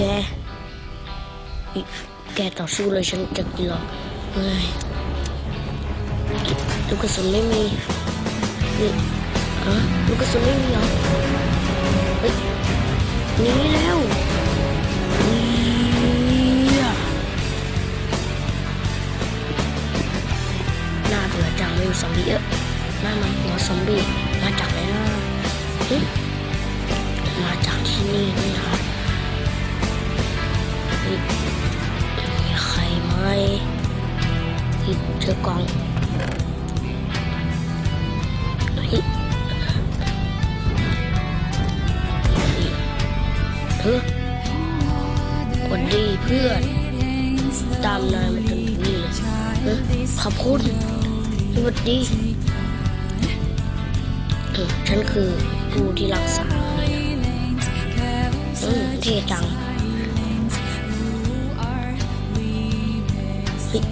แก แกต่อสู้เลยฉันจะกินหรอกเฮ้ยลูกกระสุนไม่มีนี่อะลูกกระสุนไม่มีเหรอเฮ้ยหนีแล้วน่าเบื่อจังไม่มีซอมบี้เยอะหน้ามันหัวซอมบี้มาจากไหนนะมาจากที่นี่นี่นะ เฮ้ยมีใครไหมเฮ้ยเจอกล่องเฮ้ยเฮ้วันดีเพื่อนตามนายมาจนถึงนี่เลยเฮ้ยขอบคุณสวัสดีเออฉันคือผู้ที่รักษาเลยนะอืมเท่จัง เฮ้ย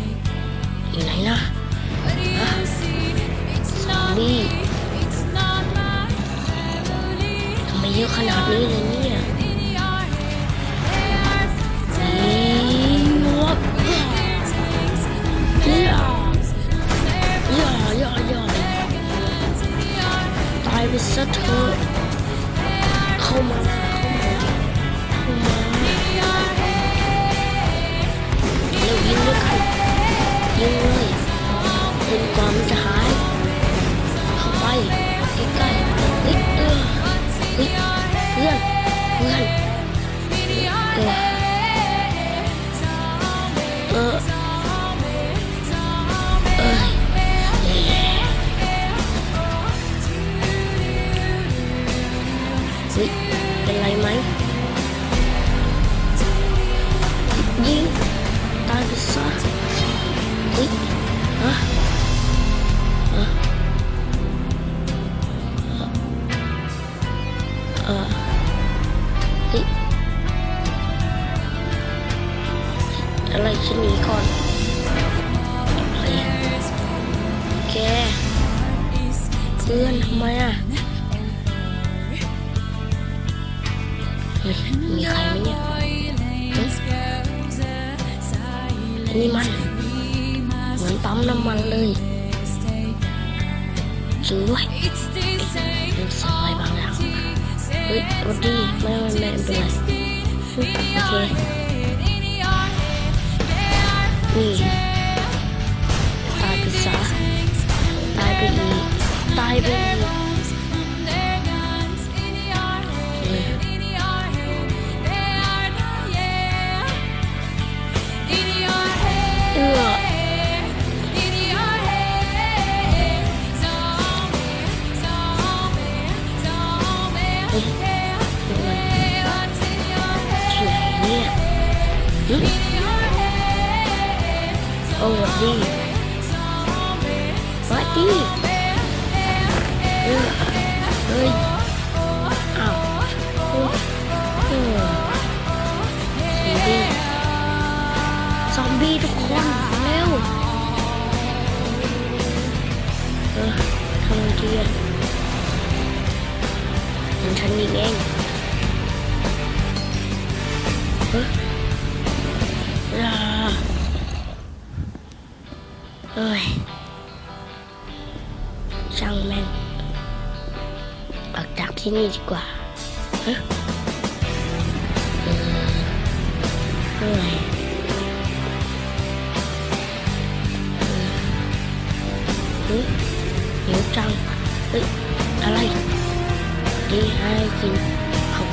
อยู่ไหนนะซอมบี้ทำไมเยอะขนาดนี้เลยเนี่ยนี่วบย่าย่าย่าย่าตายไปซะเถอะเข้ามา อะไรฉันหนีก่อนเฮ้ยแกเพื่อนทำไมอะเฮ้ยมีใครไหมเนี่ยเฮ้ยอันนี้มัน เหมือนปั๊มน้ำมันเลยจริงด้วยรู้สึกอะไรบางอย่างเฮ้ยรถดีไม่ไม่ไม่เป็นไรโอเค ตายไปอีกีทุกคนเร็วเออทำไงดีอะมันฉันนี่เองเฮ้ยอ่าเอ้ยช่างแม่งออกจากที่นี่ดีกว่าเฮ้ยเอ้ย เฮ้ยหิวจังเฮ้ยอะไรดีให้กินขอบ